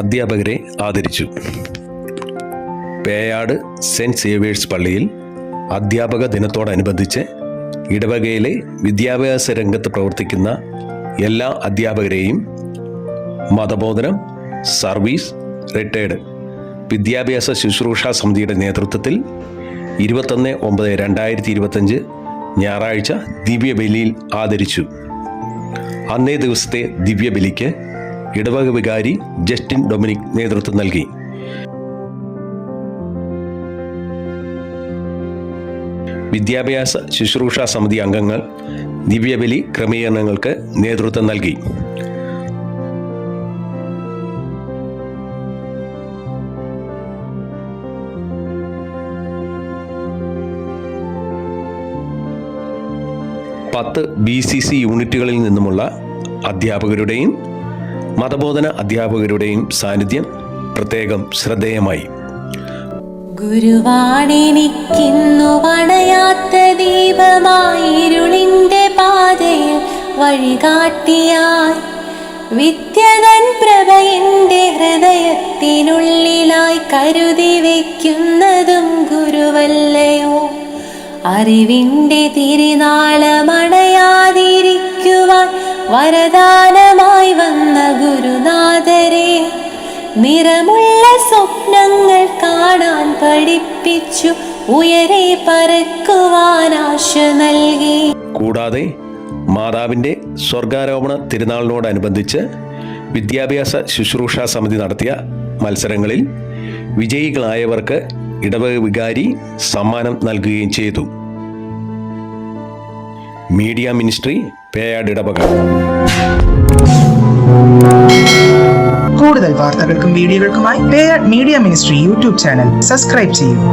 അധ്യാപകരെ ആദരിച്ചു. Peyad saint Xavier's പള്ളിയിൽ അധ്യാപക ദിനത്തോടനുബന്ധിച്ച് ഇടവകയിലെ വിദ്യാഭ്യാസ രംഗത്ത് പ്രവർത്തിക്കുന്ന എല്ലാ അധ്യാപകരെയും മതബോധനം സർവീസ് റിട്ടയർഡ് വിദ്യാഭ്യാസ ശുശ്രൂഷ സമിതിയുടെ നേതൃത്വത്തിൽ ഇരുപത്തൊന്ന് ഒമ്പത് രണ്ടായിരത്തി ഇരുപത്തഞ്ച് ഞായറാഴ്ച ദിവ്യബലിയിൽ ആദരിച്ചു. അന്നേ ദിവസത്തെ ദിവ്യബലിക്ക് ഇടവക വികാരി ജസ്റ്റിൻ ഡൊമിനിക് നേതൃത്വം നൽകി. വിദ്യാഭ്യാസ ശുശ്രൂഷ സമിതി അംഗങ്ങൾ ദിവ്യബലി ക്രമീകരണങ്ങൾക്ക് നേതൃത്വം നൽകി. പത്ത് ബി സി സി യൂണിറ്റുകളിൽ നിന്നുമുള്ള അധ്യാപകരുടെയും മതബോധന അധ്യാപകരുടെയും സാന്നിധ്യം പ്രത്യേകം ശ്രദ്ധേയമായി. ഗുരുവാണെനിക്കിന്നു പണയാത്ത ദീപമായിരുളിന്റെ പാതയിൽ വഴികാട്ടിയായി. വിദ്യതൻ പ്രഭ ഹൃദയത്തിനുള്ളിലായി കരുതി വയ്ക്കുന്നതും ഗുരുവല്ലയോ. അറിവിന്റെ തിരുനാളമണയാതിരിക്കുവാൻ വരദാനമായി വന്ന ഗുരുനാഥരെ നിറമുള്ള സ്വപ്നങ്ങൾ കാണാൻ പഠിപ്പിച്ചു ഉയരെ പറക്കുവാൻ ആശ നൽകി. കൂടാതെ മാതാവിന്റെ സ്വർഗാരോപണ തിരുനാളിനോടനുബന്ധിച്ച് വിദ്യാഭ്യാസ ശുശ്രൂഷാ സമിതി നടത്തിയ മത്സരങ്ങളിൽ വിജയികളായവർക്ക് ഇടവക വികാരി സമ്മാനം നൽകുകയും ചെയ്തു. മീഡിയ മിനിസ്ട്രി പേയാട് ഇടവക കൂടുതൽ വാർത്തകൾക്കും വീഡിയോകൾക്കുമായി Peyad media ministry YouTube channel subscribe ചെയ്യൂ.